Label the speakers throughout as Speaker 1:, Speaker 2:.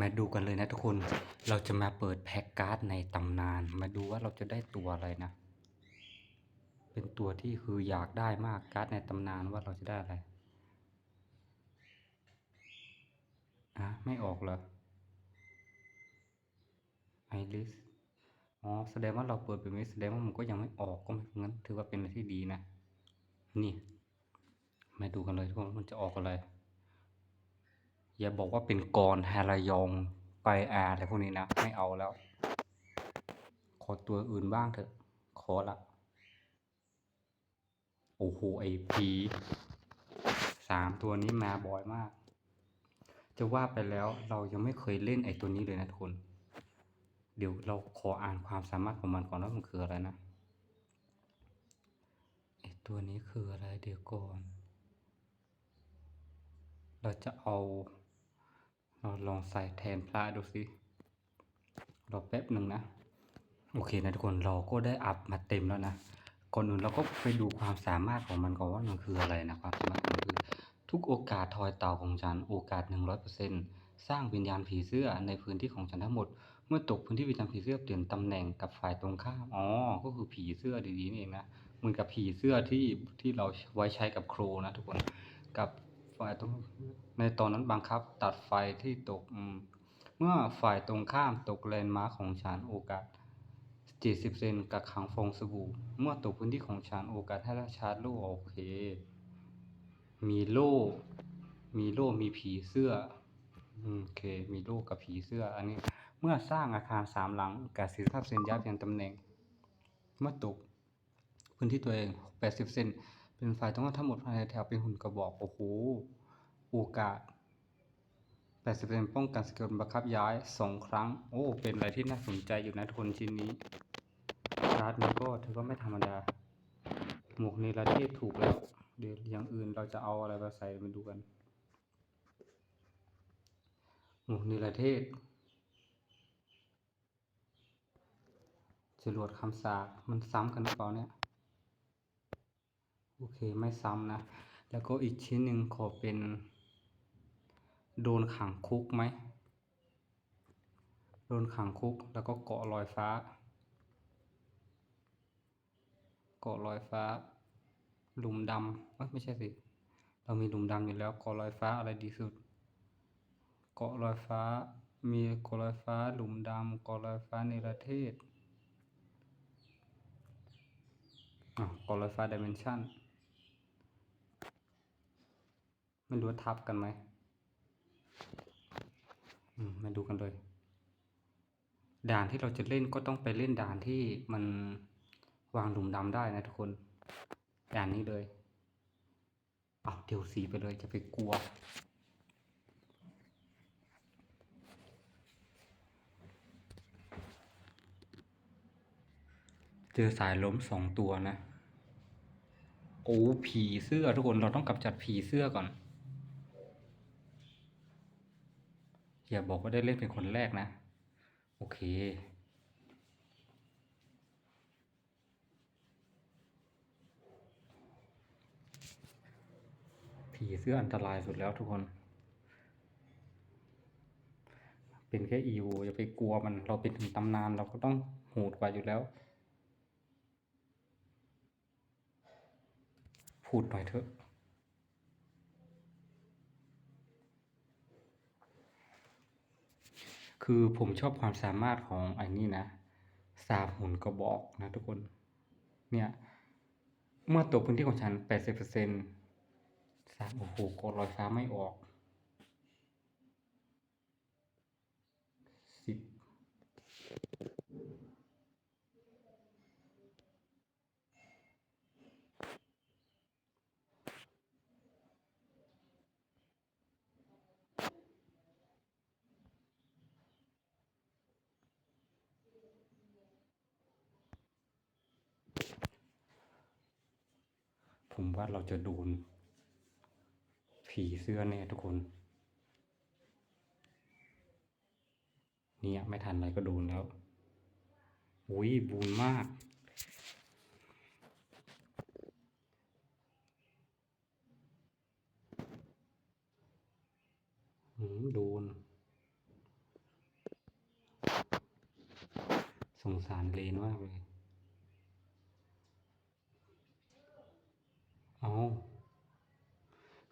Speaker 1: มาดูกันเลยนะทุกคน เราจะมาเปิดแพ็กการ์ดในตำนาน มาดูว่าเราจะได้ตัวอะไรนะ เป็นตัวที่คืออยากได้มากการ์ดในตำนานว่าเราจะได้อะไรอะไม่ออกเหรอไอริสอ๋อแสดงว่าเราเปิดแบบนี้แสดงว่ามันก็ยังไม่ออกก็ไม่งั้น ถือว่าเป็นอะไรที่ดีนะ นี่ มาดูกันเลยทุกคนมันจะออกอะไร อย่าบอกว่าเป็นกรฮารายองไปอาอะไรพวกนี้นะ ไม่เอาแล้ว ขอตัวอื่นบ้างเถอะ ขอละโอ้โหไอพีสามตัวนี้มาบ่อยมาก จะว่าไปแล้วเรายังไม่เคยเล่นไอตัวนี้เลยนะทุกคน เดี๋ยวเราขออ่านความสามารถของมันก่อนว่ามันคืออะไรนะไอตัวนี้คืออะไรเดี๋ยวก่อน เราจะเอา เราลองใส่แทนพระดูสิรอแป๊บหนึ่งนะ โอเคนะทุกคนเราก็ได้อัพมาเต็มแล้วนะก่อนอื่นเราก็ไปดูความสามารถของมันก่อนว่ามันคืออะไรนะความสามารถมันคือ ทุกโอกาสทอยเต่าของฉันโอกาส 100%สร้างวิญญาณผีเสื้อในพื้นที่ของฉันทั้งหมด เมื่อตกพื้นที่วิญญาณผีเสื้อเปลี่ยนตำแหน่งกับฝ่ายตรงข้ามอ๋อก็คือผีเสื้อดีๆนี่เองนะเหมือนกับผีเสื้อที่ที่เราไว้ใช้กับโครนะทุกคนกับ ฝ่ายตรงในตอนนั้นบังคับ ตัดไฟที่ตกเมื่อฝ่ายตรงข้ามตกแลนด์มาร์คของฉันโอกาส 70 เซนกักขังฟองสบู่ เมื่อตกพื้นที่ของฉันโอกาสให้ราชาร์จโล่โอเค มีโล่ มีโล่ มีผีเสื้อโอเค มีโล่กับผีเสื้อ อันนี้ เมื่อสร้างอาคารสามหลังกาสิภาพเซนย้ายเปลี่ยนตำแหน่ง เมื่อตกพื้นที่ตัวเอง 80 เซน เป็นฝ่ายตรงข้ามทั้งหมดภายในแถวเป็นหุ่นกระบอกโอ้โหโอกาส80%ป้องกันสกิลบังคับย้าย 2 ครั้ง โอ้ เป็นอะไรที่น่าสนใจอยู่นะทุกคนชิ้นนี้การ์ดนี้ก็ถือว่าไม่ธรรมดา หมวกนิรเทศถูกแล้ว เดี๋ยวอย่างอื่นเราจะเอาอะไรมาใส่มาดูกัน หมวกนิรเทศจรวดคำสาปมันซ้ำกันหรือเปล่าเนี่ย โอเคไม่ซ้ำนะ แล้วก็อีกชิ้นหนึ่งขอเป็นโดนขังคุกไหม โดนขังคุกแล้วก็เกาะลอยฟ้า เกาะลอยฟ้า หลุมดำเอ้ยไม่ใช่สิ เรามีหลุมดำอยู่แล้วเกาะลอยฟ้าอะไรดีสุด เกาะลอยฟ้า มีเกาะลอยฟ้า หลุมดำเกาะลอยฟ้าในประเทศอะเกาะลอยฟ้าดิเมนชัน ไม่รู้ทับกันไหมอืมมาดูกันเลย ด่านที่เราจะเล่นก็ต้องไปเล่นด่านที่มันวางหลุมดำได้นะทุกคน ด่านนี้เลยเอาเดี๋ยวสีไปเลยจะไปกลัว เจอสายล้มสองตัวนะ โอ้ผีเสื้อทุกคนเราต้องกำจัดผีเสื้อก่อน อย่าบอกว่าได้เล่นเป็นคนแรกนะ โอเค ผีเสื้ออันตรายสุดแล้วทุกคน เป็นแค่อีวอย่าไปกลัวมันเราเป็นถึงตำนานเราก็ต้องโหดกว่าอยู่แล้ว พูดหน่อยเถอะ คือผมชอบความสามารถของไอ้นี่นะสาบหุ่นกระบอกนะทุกคน เนี่ย เมื่อตกพื้นที่ของฉัน 80%สามโอ้โหกดรอยฟ้าไม่ออก ผมว่าเราจะโดน ผีเสื้อแน่ทุกคน เนี่ย ไม่ทันอะไรก็โดนแล้วอุ้ยบูนมาก โดน สงสารเลนมากเลย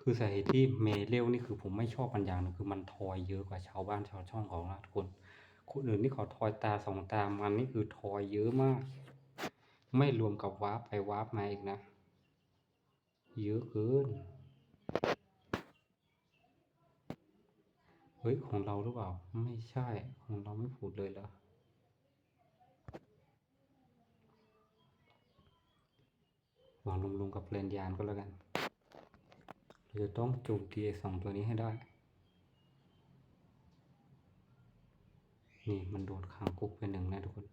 Speaker 1: คือสาเหตุที่เมเรลนี่คือผมไม่ชอบมันอย่างหนึงคือมันทอยเยอะกว่าชาวบ้านชาวช่องเขานะทุกคนคนอื่นนี่เขาทอยตาสองตามันนี่คือทอยเยอะมาก ไม่รวมกับวาร์ปไปวาร์ปมาอีกนะ เยอะเกินเฮ้ย ของเราหรือเปล่า ไม่ใช่ ของเราไม่พูดเลยเหรอวางลงๆกับเลนยานก็แล้วกัน เราจะต้องโจมตีสองตัวนี้ให้ได้ นี่มันโดนขังคุกไปหนึ่งนะทุกคน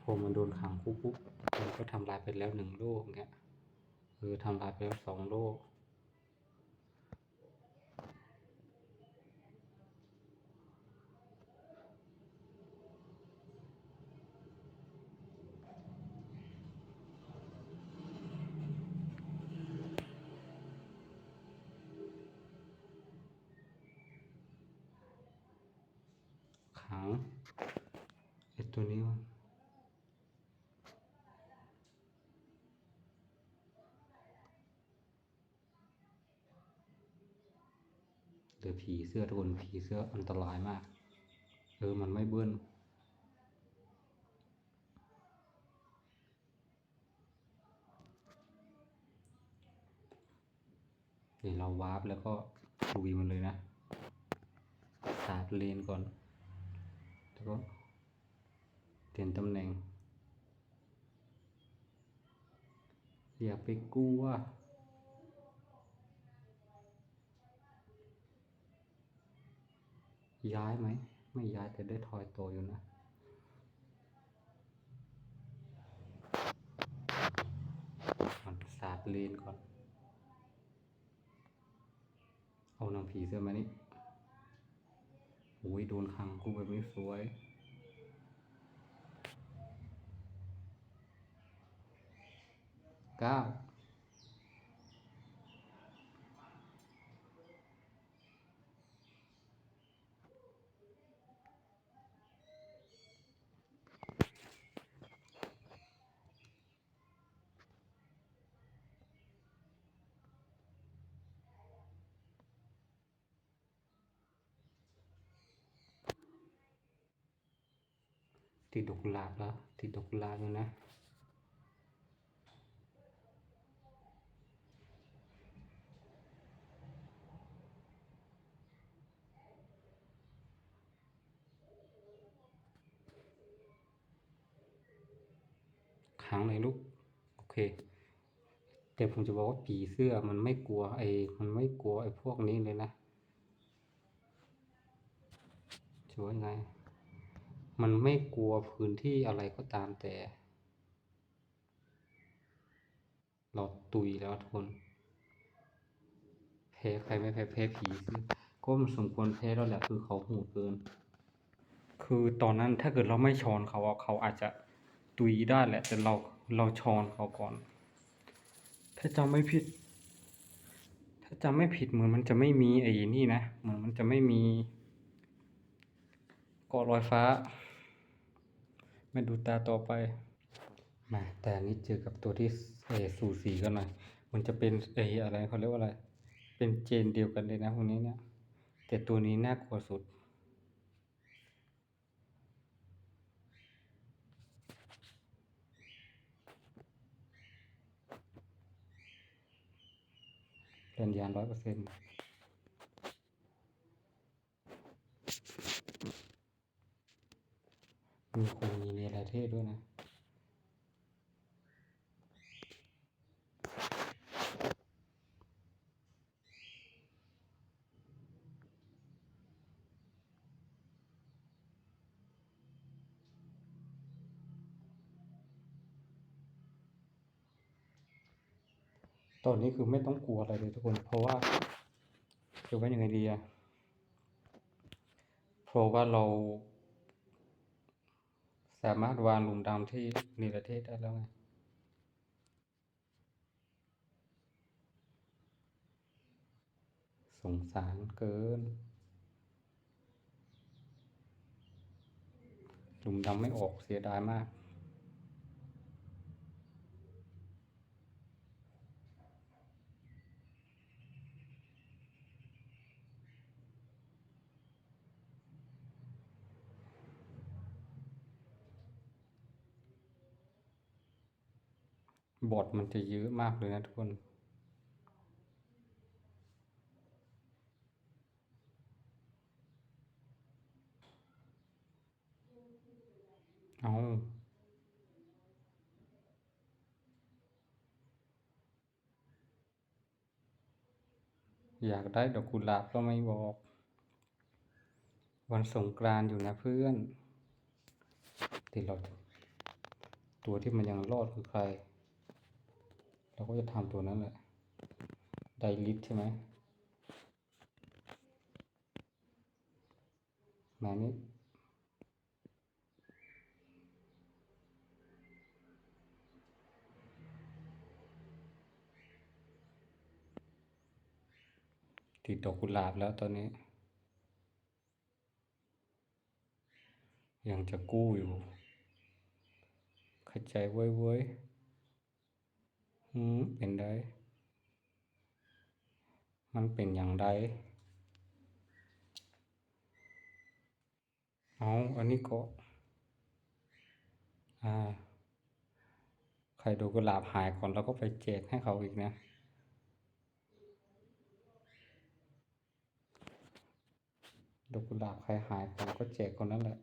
Speaker 1: พอมันโดนขังคุกปุ๊บมันก็ทำลายไปแล้วหนึ่งโลกเงี้ย คือทำลายไปแล้วสองโลก ขังไอ้ ตัวนี้วะเดี๋ยวผีเสื้อทุกคนผีเสื้ออันตรายมาก เออ มันไม่เบิ้ลเดี๋ยวเราวาร์ปแล้วก็ลุยมันเลยนะสาดเลนก่อน แล้วก็ ลี่ยนตำแหน่ง อย่าไปกลัวย้ายไหม ไม่ย้ายแต่ได้ทอยโตอยู่นะ มันสาดเลนก่อน เอานางผีเสื้อมานี่โอ้ยโดนขังกูแบบนี้สวย เก้าติดดอกกุหลาบแล้ว ติดดอกกุหลาบอยู่นะ ค้างเลยลูก โอเค แต่ ผมจะบอกว่าผีเสื้อมันไม่กลัวไอ้มันไม่กลัวไอ้พวกนี้เลยนะช่วยไง มันไม่กลัวพื้นที่อะไรก็ตามแต่ เราตุยแล้วทุกคนแพ้ใครไม่แพ้แพ้ผีเสื้อก็มันสมควรแพ้แล้วแหละคือเขาโหดเกิน คือตอนนั้นถ้าเกิดเราไม่ชอนเขาเขาอาจจะตุยได้แหละ แต่เราเราชอนเขาก่อน ถ้าจำไม่ผิด ถ้าจำไม่ผิดเหมือนมันจะไม่มีไอ้นี่นะ เหมือนมันจะไม่มีเกาะลอยฟ้า มาดูตาต่อไปมาแต่นี้เจอกับตัวที่เอสูสีกันหน่อย มันจะเป็นเอออะไรเขาเรียกว่าอะไร เป็นเจนเดียวกันเลยนะพวกนี้เนี่ย แต่ตัวนี้น่ากลัวสุด นยานร้อยเปอร์เซ็นต์มีคนมีเยนอะไรเทศด้วยนะ นี้คือไม่ต้องกลัวอะไรเลยทุกคน เพราะว่าจะว่ายังไงดีอะเพราะว่าเราสามารถวางหลุมดำที่นิระเทศได้แล้วไงสงสารเกิน หลุมดำไม่ออกเสียดายมาก บอดมันจะเยอะมากเลยนะทุกคน เอาอยากได้ดอกกุหลาบก็ไม่บอก วันสงกรานต์อยู่นะเพื่อนที่เราจะตัวที่มันยังรอดคือใคร เราก็จะทำตัวนั้นแหละไดลิทใช่ไหมมานี่ติดดอกกุหลาบแล้วตอนนี้ ยังจะกู้อยู่เข้าใจเว้ยเว้ย หืมเป็นได้ มันเป็นอย่างไรเอาอันนี้ก็ อ่า ใครดูกุหลาบหายก่อนแล้วก็ไปแจกให้เขาอีกนะดอกกุหลาบใครหายก่อนก็แจกคนนั้นแหละ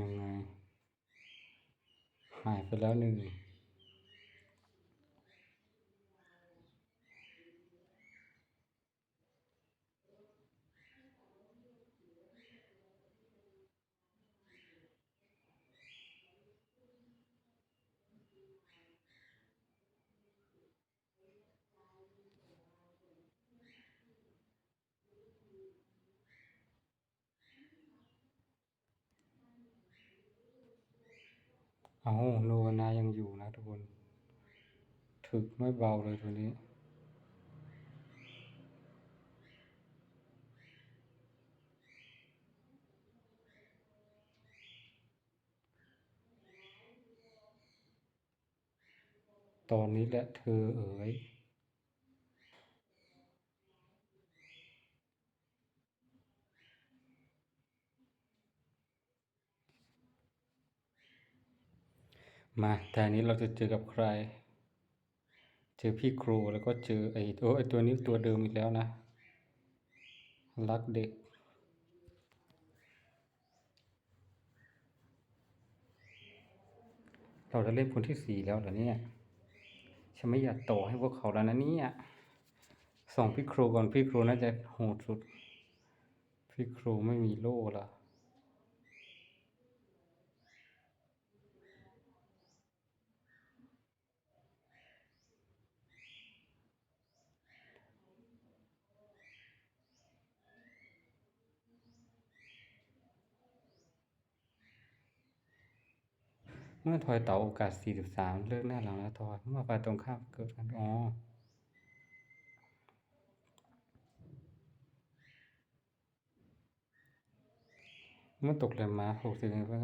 Speaker 1: ยังไง หายไปแล้วหนึ่ง เอาโนวานายังอยู่นะทุกคน ถึกไม่เบาเลยตัวนี้ ตอนนี้แหละเธอเอ๋ย มาแต่อันนี้เราจะเจอกับใคร เจอพี่ครูแล้วก็เจอไอ้โอ้ไอ้ตัวนี้ตัวเดิมอีกแล้วนะ รักเด็ก เราจะเล่นคนที่สี่แล้วเหรอเนี่ย ฉันไม่อยากต่อให้พวกเขาแล้วนะเนี่ย ส่งพี่ครูก่อนพี่ครูน่าจะโหดสุด พี่ครูไม่มีโล่ละ เมื่อทอยเต่าโอกาส 43 เลือกหน้าหลังแล้วทอยเมื่อฝ่ายตรงข้ามเกิดการอ๋อเมื่อตกแหลมมาหกสิบเอ็ดก็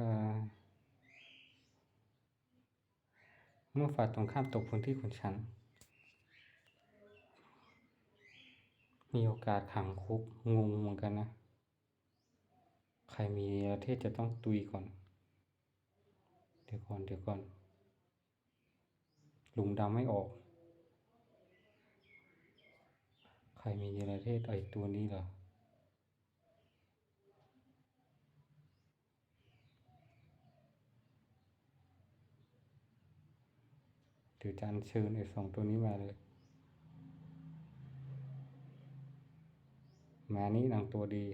Speaker 1: เมื่อฝ่ายตรงข้ามตกพื้นที่ของฉัน มีโอกาสขังคุกงงเหมือนกันนะ ใครมีประเทศจะต้องตุยก่อน ดี๋ยวก่อนเดี๋ยวก่อนลุงดำไม่ออก ใครมีเรลเทศไอตัวนี้เหรอเดี๋ยวจันเชิญไอสองตัวนี้มาเลยมานี้นางตัวดี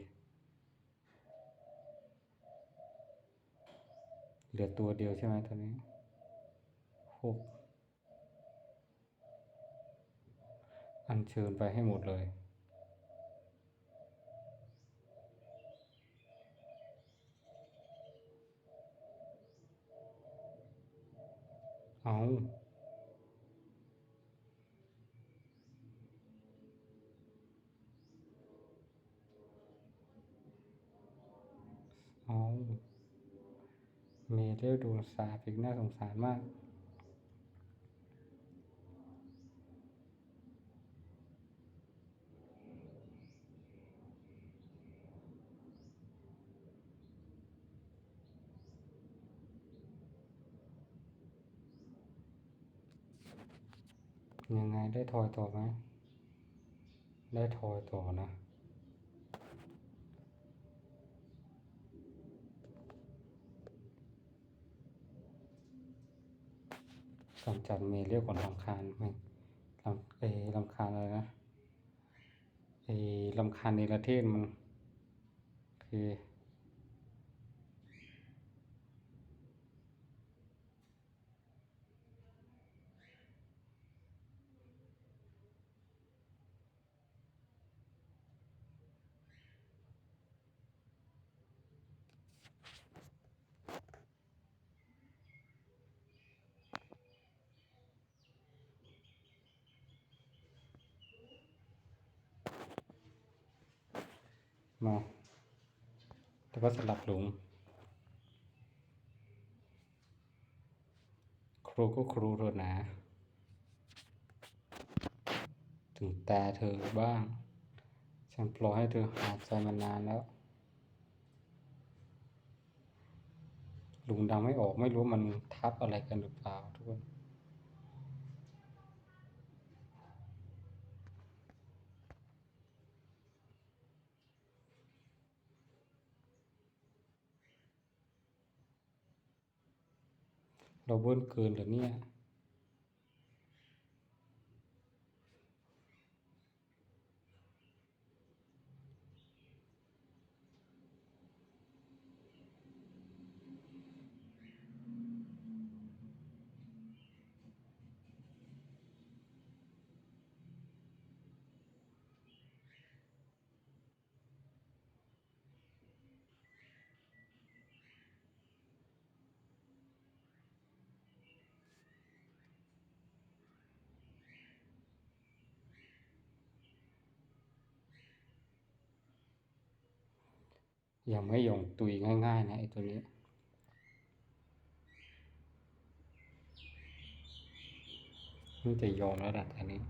Speaker 1: เหลือตัวเดียวใช่ไหมตอนนี้หกอัญเชิญไปให้หมดเลยเอาเอา เมเดลดนสาปอีกน่าสงสารมาก ยังไงได้ทอยต่อไหม ได้ทอยต่อนะ ลองจัดเมเรียกก่อนลำคาญไม่ลำเอยลำคาญอะไรนะเอยลำคาญในประเทศมันคือ มาแล้ว ก็สลับหลุม ครูก็ครูเถอะนะถึงตาเธอบ้าง ฉันปล่อยให้เธอหาใจมานานแล้ว ลุงดำไม่ออกไม่รู้มันทับอะไรกันหรือเปล่าทุกคน เราเบิ้ลเกินเหรอเนี่ย ยังไม่ยอมตุยง่ายๆนะไอ้ตัวนี้ มันจะยอมแล้วแหละอันนี้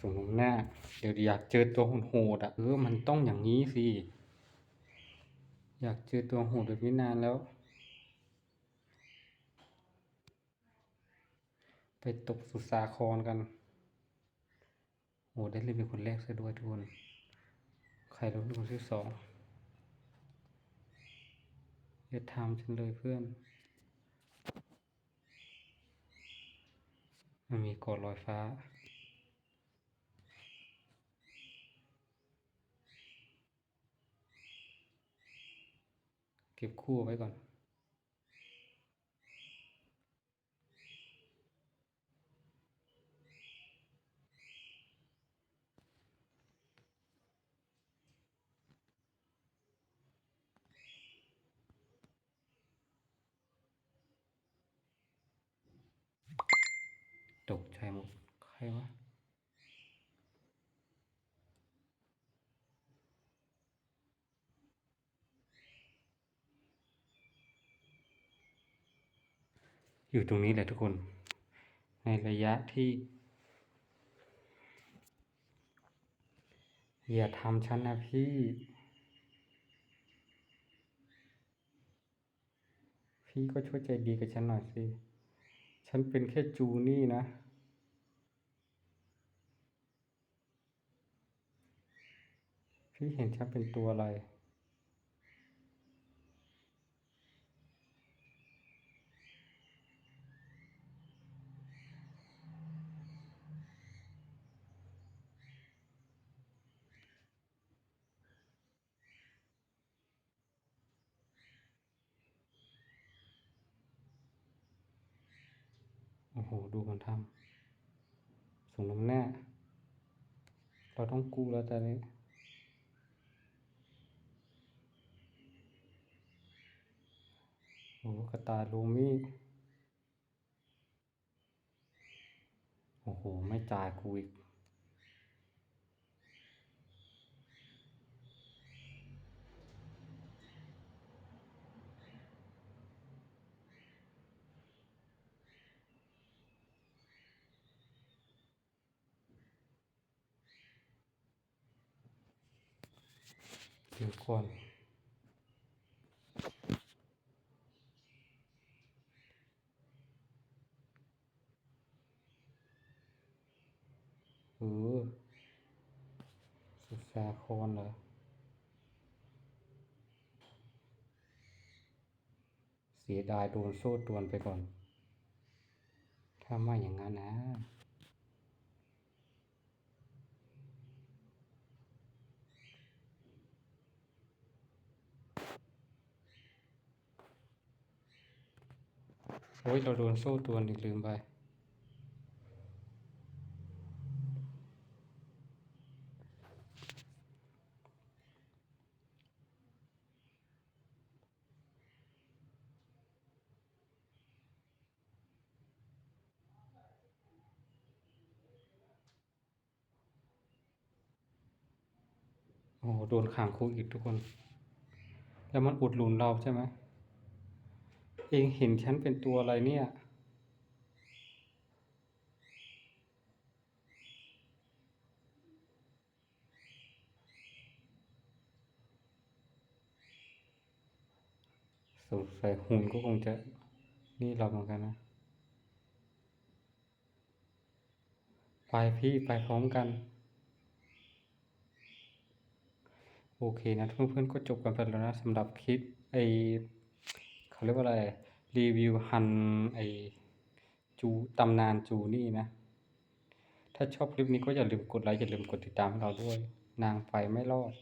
Speaker 1: สมมหน้า เดี๋ยวอยากเจอตัวโหดอะเออมันต้องอย่างนี้สิ อยากเจอตัวโหดแบบนี้นานแล้ว ไปตกสุสาครกันโหได้เล่นเป็นคนแรกซะด้วยทุกคน ใครรู้เป็นคนที่สอง อย่าทำฉันเลยเพื่อน มันมีกอดลอยฟ้า เก็บคู่ไว้ก่อน ตกใจหมดใครวะอยู่ตรงนี้แหละทุกคน ในระยะที่ อย่าทำฉันนะพี่ พี่ก็ช่วยใจดีกับฉันหน่อยสิ ฉันเป็นแค่จูนี่นะ ที่เห็นชัดเป็นตัวอะไร โอ้โห ดูมันทำสมน้ำหน้า เราต้องกู้แล้วตอนนี้ กตาลูมี่ โอ้โห ไม่จ่ายกูอีก เดี๋ยวก่อน เออ สาครเหรอ เสียดายโดนโซ่ตวนไปก่อน ถ้าไม่อย่างนั้นนะโอ้ยเราโดนโซ่ตวนอีกลืมไป โดนขังคุกอีกทุกคน แล้วมันอุดหนุนเราใช่ไหมเองเห็นฉันเป็นตัวอะไรเนี่ย สงสัยหุ่นก็คงจะนี่เราเหมือนกันนะ ไปพี่ไปพร้อมกัน โอเคนะเพื่อนๆก็จบกันไปแล้วนะสำหรับคลิปไอเขาเรียกว่าอะไรรีวิวฮันไอจูตำนานจูนี่นะ ถ้าชอบคลิปนี้ก็อย่าลืมกดไลค์อย่าลืมกดติดตามเราด้วย นางไฟไม่รอด